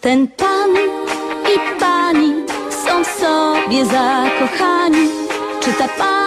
Ten pan i pani są w sobie zakochani? Czy ta pani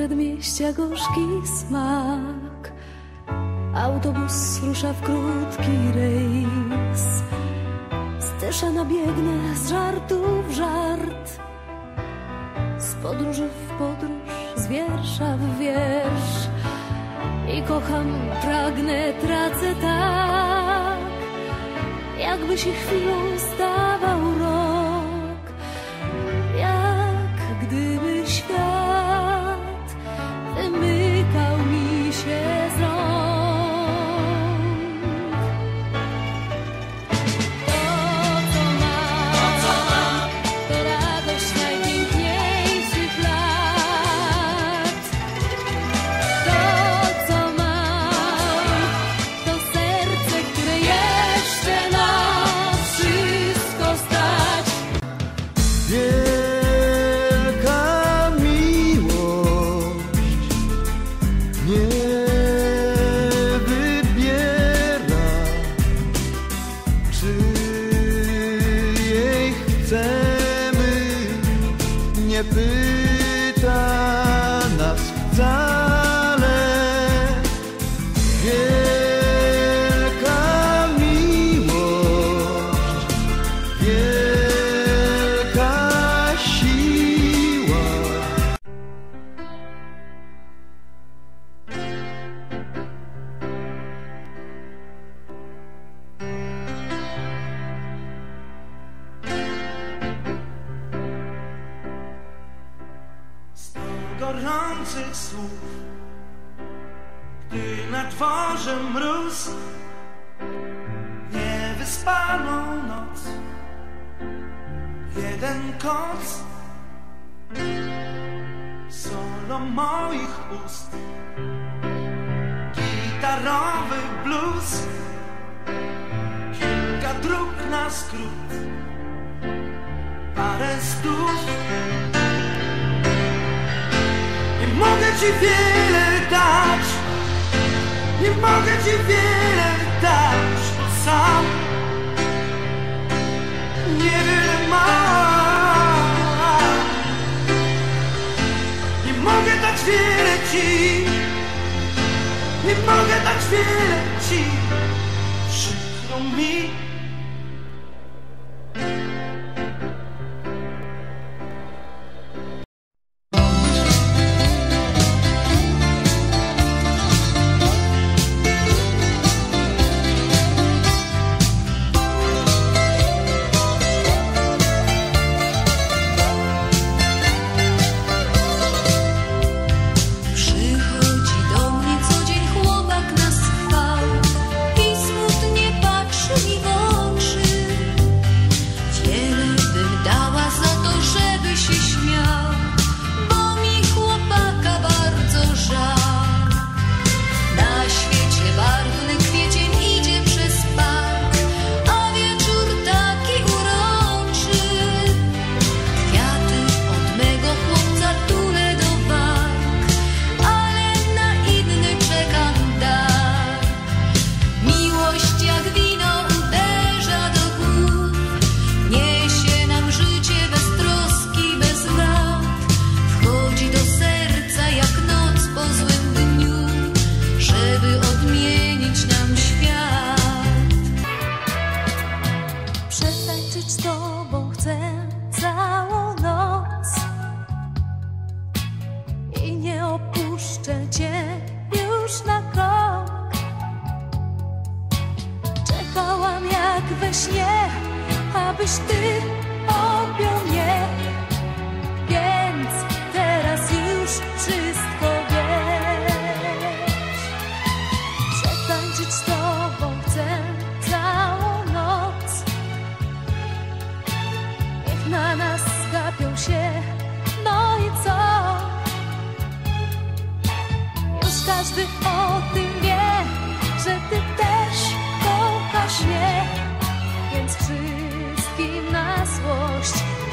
przedmieścia gorzki smak. Autobus rusza w krótki rejs. Stysza nabiegnę z żartu w żart. Z podróży w podróż, z wiersza w wiersz. I kocham, pragnę, tracę tak. Jakby się chwilą stawał na dworze mróz. Niewyspaną noc. Jeden koc. Solo moich ust. Gitarowy blues. Kilka dróg na skrót. Parę stów. Nie mogę ci wiele dać Nie mogę ci wiele dać sam Niewiele mam Nie mogę dać wiele ci Nie mogę dać wiele ci Przykro mi całą noc i nie opuszczę cię już na krok. Czekałam jak we śnie, abyś ty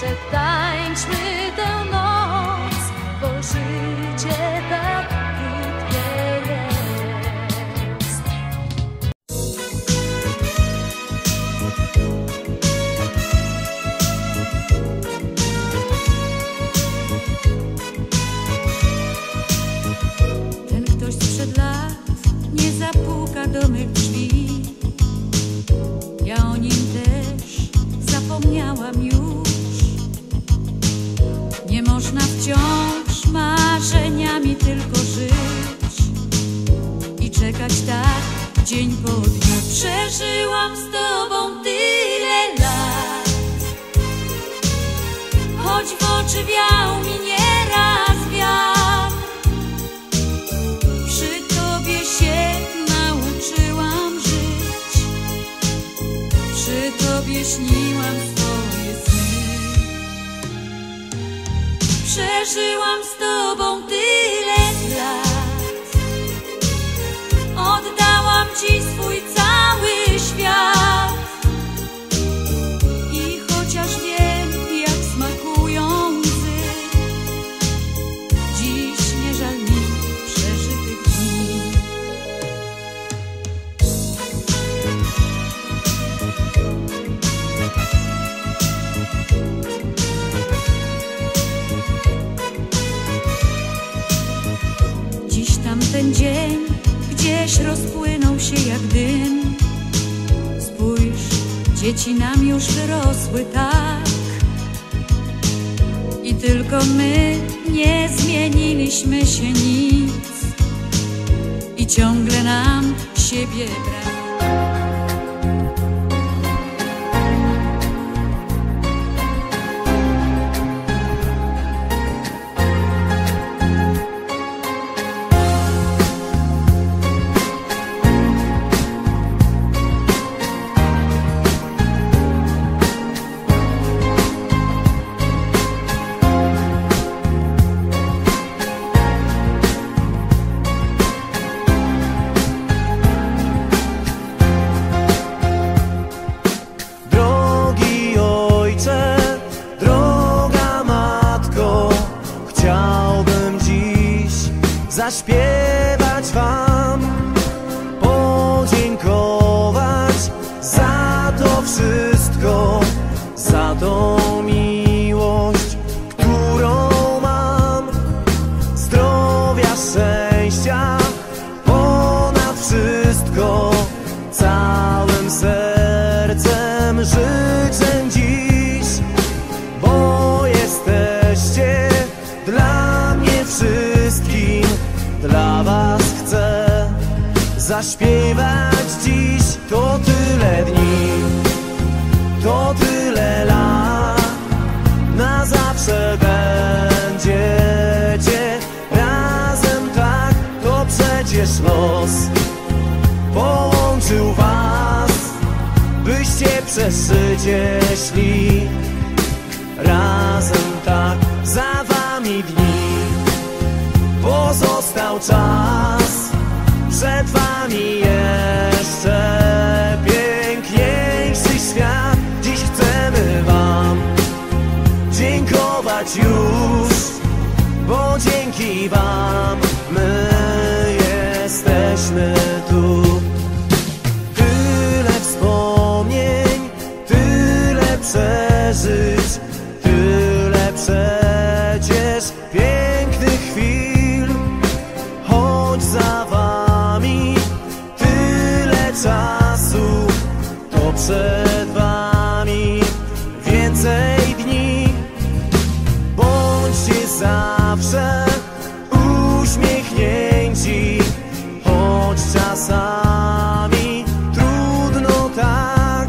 przetańczmy tę noc, bo życie tak krótkie jest. Ten ktoś sprzed lat nie zapuka do mych dzień po dniu. Przeżyłam z tobą tyle lat, choć w oczy wiał mi nieraz wiatr. Przy tobie się nauczyłam żyć, przy tobie śniłam swoje sny. Przeżyłam z tobą tyle ci swój cały dzieci nam już wyrosły tak. I tylko my nie zmieniliśmy się nic I ciągle nam siebie brak szczęścia, ponad wszystko, całym sercem życzę dziś, bo jesteście dla mnie wszystkim, dla was chcę zaśpiewać dziś, to tyle dni, czas, przed wami jeszcze piękniejszy świat. Dziś chcemy wam dziękować już, bo dzięki wam zawsze uśmiechnięci, choć czasami trudno tak.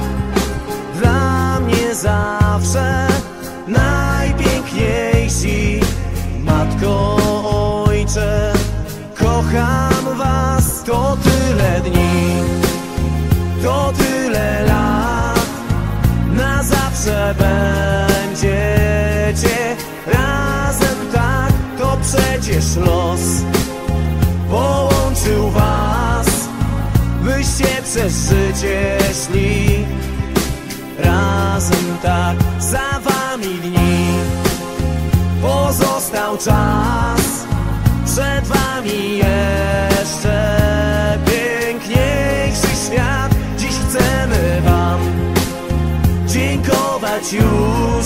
Dla mnie zawsze najpiękniejsi. Matko, ojcze, kocham was, to tyle dni, to tyle lat, na zawsze będziecie przecież los połączył was, byście przez życie szli razem tak, za wami dni pozostał czas, przed wami jeszcze piękniejszy świat. Dziś chcemy wam dziękować już,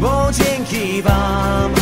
bo dzięki wam